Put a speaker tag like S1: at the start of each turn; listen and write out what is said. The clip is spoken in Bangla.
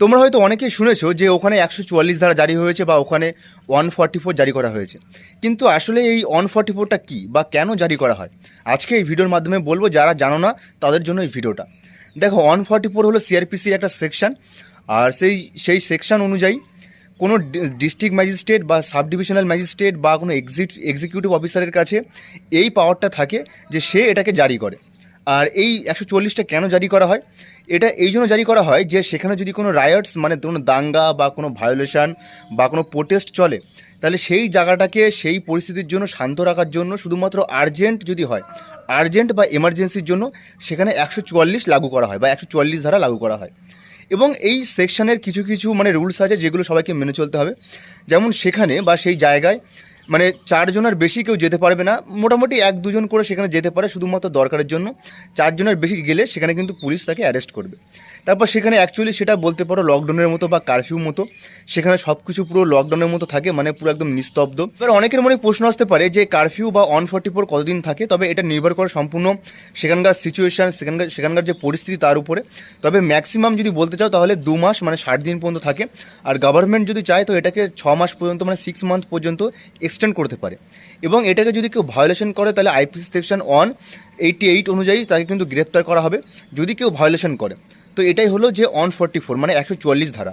S1: তোমরা হয়তো অনেকেই শুনেছো যে ওখানে একশো চুয়াল্লিশ ধারা জারি হয়েছে বা ওখানে ওয়ান ফর্টি ফোর জারি করা হয়েছে। কিন্তু আসলে এই ওয়ান ফর্টি ফোরটা কী বা কেন জারি করা হয়? আজকে এই ভিডিওর মাধ্যমে বলব, যারা জানো না, তাদের জন্য এই ভিডিওটা। দেখো ওয়ান ফর্টি ফোর হলো সিআরপিসির একটা সেকশন আর সেই সেই সেকশন অনুযায়ী কোনো ডিস্ট্রিক্ট ম্যাজিস্ট্রেট বা সাব ডিভিশনাল ম্যাজিস্ট্রেট বা কোনো এক্সিট এক্সিকিউটিভ অফিসারের কাছে এই পাওয়ারটা থাকে যে সে এটাকে জারি করে। আর এই একশো চল্লিশটা কেন জারি করা হয়? এটা এই জন্য জারি করা হয় যে সেখানে যদি কোনো রায়টস মানে কোনো দাঙ্গা বা কোনো ভায়োলেশন বা কোনো প্রোটেস্ট চলে, তাহলে সেই জায়গাটাকে সেই পরিস্থিতির জন্য শান্ত রাখার জন্য শুধুমাত্র আর্জেন্ট যদি হয় আর্জেন্ট বা এমার্জেন্সির জন্য সেখানে একশো চুয়াল্লিশ লাগু করা হয় বা একশো চুয়াল্লিশ ধারা লাগু করা হয়। এবং এই সেকশনের কিছু কিছু মানে রুলস আছে যেগুলো সবাইকে মেনে চলতে হবে। যেমন সেখানে বা সেই জায়গায় মানে চারজনের বেশি কেউ যেতে পারবে না। মোটামুটি এক দুজন করে সেখানে যেতে পারে শুধুমাত্র দরকারের জন্য। চারজনের বেশি গেলে সেখানে কিন্তু পুলিশ তাকে অ্যারেস্ট করবে। তারপর সেখানে অ্যাকচুয়ালি সেটা বলতে পারো লকডাউনের মতো বা কারফিউ মতো। সেখানে সব কিছু পুরো লকডাউনের মতো থাকে মানে পুরো একদম নিস্তব্ধ। এবার অনেকের মনে প্রশ্ন আসতে পারে যে কারফিউ বা অন ফর্টি ফোর কতদিন থাকে? তবে এটা নির্ভর করে সম্পূর্ণ সেখানকার সিচুয়েশান সেখানকার সেখানকার যে পরিস্থিতি তার উপরে। তবে ম্যাক্সিমাম যদি বলতে চাও তাহলে দু মাস মানে ষাট দিন পর্যন্ত থাকে। আর গভর্নমেন্ট যদি চায় তো এটাকে ছ মাস পর্যন্ত মানে সিক্স মান্থ পর্যন্ত এক্সটেন্ড করতে পারে। এবং এটাকে যদি কেউ ভায়োলেশন করে, তাহলে IPC section one eighty eight অনুযায়ী তাকে কিন্তু গ্রেপ্তার করা হবে, যদি কেউ ভায়োলেশন করে। তো এটাই হলো যে অন ফোরটি ফোর মানে একশো চুয়াল্লিশ ধারা।